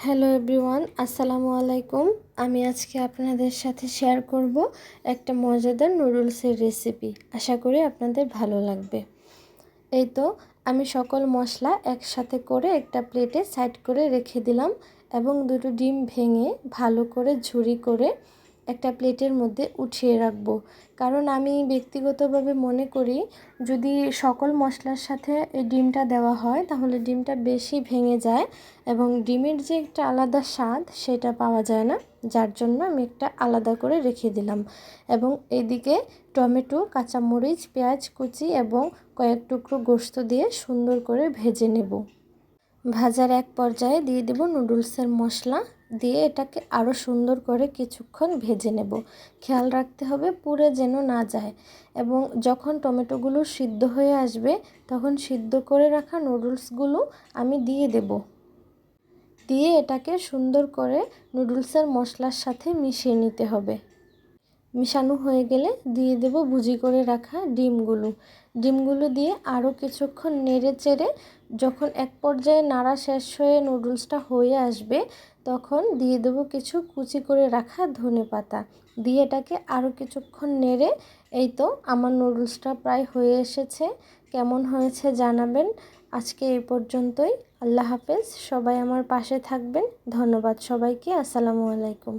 Hello everyone, আসসালামু আলাইকুম। আমি আজকে আপনাদের সাথে শেয়ার করব একটা মজাদার নুডলসের রেসিপি। আশা করি আপনাদের ভালো লাগবে। এই তো, আমি সকল মশলা একসাথে করে একটা প্লেটে সাইড করে রেখে দিলাম এবং দুটো ডিম ভেঙে ভালো করে ঝুরি করে একটা প্লেটের মধ্যে উঠিয়ে রাখব। কারণ আমি ব্যক্তিগতভাবে মনে করি, যদি সকল মশলার সাথে এই ডিমটা দেওয়া হয়, তাহলে ডিমটা বেশি ভেঙে যায় এবং ডিমের যে একটা আলাদা স্বাদ সেটা পাওয়া যায় না, যার জন্য আমি একটা আলাদা করে রেখে দিলাম। এবং এদিকে টমেটো, কাঁচামরিচ, পেঁয়াজ কুচি এবং কয়েক টুকরো গোস্ত দিয়ে সুন্দর করে ভেজে নেব। ভাজার এক পর্যায়ে দিয়ে দেব নুডলসের মশলা। দিয়ে এটাকে আরও সুন্দর করে কিছুক্ষণ ভেজে নেব। খেয়াল রাখতে হবে পুরে যেন না যায় এবং যখন টমেটোগুলো সিদ্ধ হয়ে আসবে তখন সিদ্ধ করে রাখা নুডলসগুলো আমি দিয়ে দেব। দিয়ে এটাকে সুন্দর করে নুডলসের মশলার সাথে মিশিয়ে নিতে হবে। মিশানো হয়ে গেলে দিয়ে দেব ভুজি করে রাখা ডিমগুলো। ডিমগুলো দিয়ে আরও কিছুক্ষণ নেড়ে চেড়ে যখন এক পর্যায়ে নাড়া শেষ হয়ে নুডলসটা হয়ে আসবে, তখন দিয়ে দেবো কিছু কুচি করে রাখা ধনে পাতা। দিয়ে এটাকে আরও কিছুক্ষণ নেড়ে, এই তো আমার নুডলসটা প্রায় হয়ে এসেছে। কেমন হয়েছে জানাবেন। আজকে এই পর্যন্তই। আল্লাহ হাফেজ। সবাই আমার পাশে থাকবেন। ধন্যবাদ সবাইকে। আসসালামু আলাইকুম।